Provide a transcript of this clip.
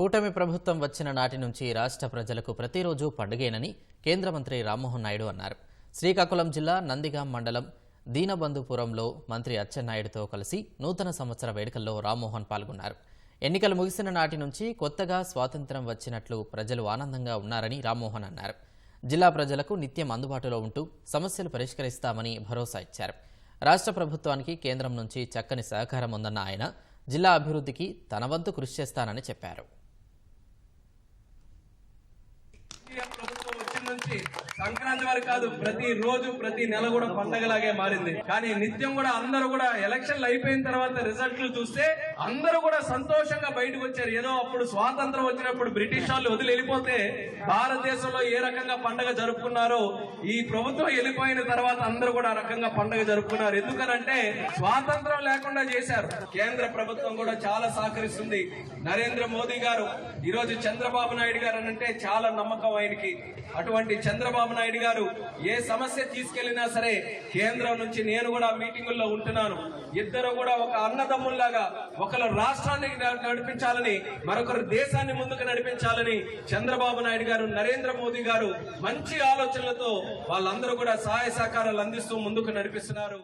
కూటమి ప్రభుత్వం వచ్చిన నాటి నుంచి రాష్ట్ర ప్రజలకు ప్రతిరోజు పండుగేనని కేంద్ర మంత్రి రామ్మోహన్ నాయుడు అన్నారు. శ్రీకాకుళం జిల్లా నందిగాం మండలం దీనబంధుపురంలో మంత్రి అచ్చెన్నాయుడుతో కలిసి నూతన సంవత్సర వేడుకల్లో రామ్మోహన్ పాల్గొన్నారు. ఎన్నికలు ముగిసిన నాటి నుంచి కొత్తగా స్వాతంత్ర్యం వచ్చినట్లు ప్రజలు ఆనందంగా ఉన్నారని రామ్మోహన్ అన్నారు. జిల్లా ప్రజలకు నిత్యం అందుబాటులో ఉంటూ సమస్యలు పరిష్కరిస్తామని భరోసా ఇచ్చారు. రాష్ట్ర ప్రభుత్వానికి కేంద్రం నుంచి చక్కని సహకారం ఉందన్న ఆయన జిల్లా అభివృద్ధికి తన వంతు కృషి చేస్తానని చెప్పారు. ప్రభుత్వం వచ్చిన నుంచి సంక్రాంతి వరకు కాదు ప్రతి రోజు ప్రతి నెల కూడా పండగలాగే మారింది. కానీ నిత్యం కూడా అందరూ కూడా ఎలక్షన్లు అయిపోయిన తర్వాత రిజల్ట్లు చూస్తే అందరూ కూడా సంతోషంగా బయటకు వచ్చారు. ఏదో అప్పుడు స్వాతంత్రం వచ్చినప్పుడు బ్రిటిష్ వాళ్ళు వదిలి వెళ్ళిపోతే భారతదేశంలో ఏ రకంగా పండగ జరుపుకున్నారో ఈ ప్రభుత్వం వెళ్ళిపోయిన తర్వాత అందరూ కూడా ఆ రకంగా పండగ జరుపుకున్నారు. ఎందుకనంటే స్వాతంత్రం లేకుండా చేశారు. కేంద్ర ప్రభుత్వం కూడా చాలా సహకరిస్తుంది. నరేంద్ర మోదీ గారు ఈరోజు చంద్రబాబు నాయుడు గారు అని అంటే చాలా నమ్మకం ఆయనకి. అటువంటి చంద్రబాబు నాయుడు గారు ఏ సమస్య తీసుకెళ్ళినా సరే కేంద్రం నుంచి నేను కూడా మీటింగుల్లో ఉంటున్నాను. ఇద్దరు కూడా ఒక అన్నదమ్ముల్లాగా ఒకరు రాష్ట్రాన్ని నడిపించాలని మరొకరు దేశాన్ని ముందుకు నడిపించాలని చంద్రబాబు నాయుడు గారు నరేంద్ర మోదీ గారు మంచి ఆలోచనలతో వాళ్ళందరూ కూడా సహాయ సహకారాలు అందిస్తూ ముందుకు నడిపిస్తున్నారు.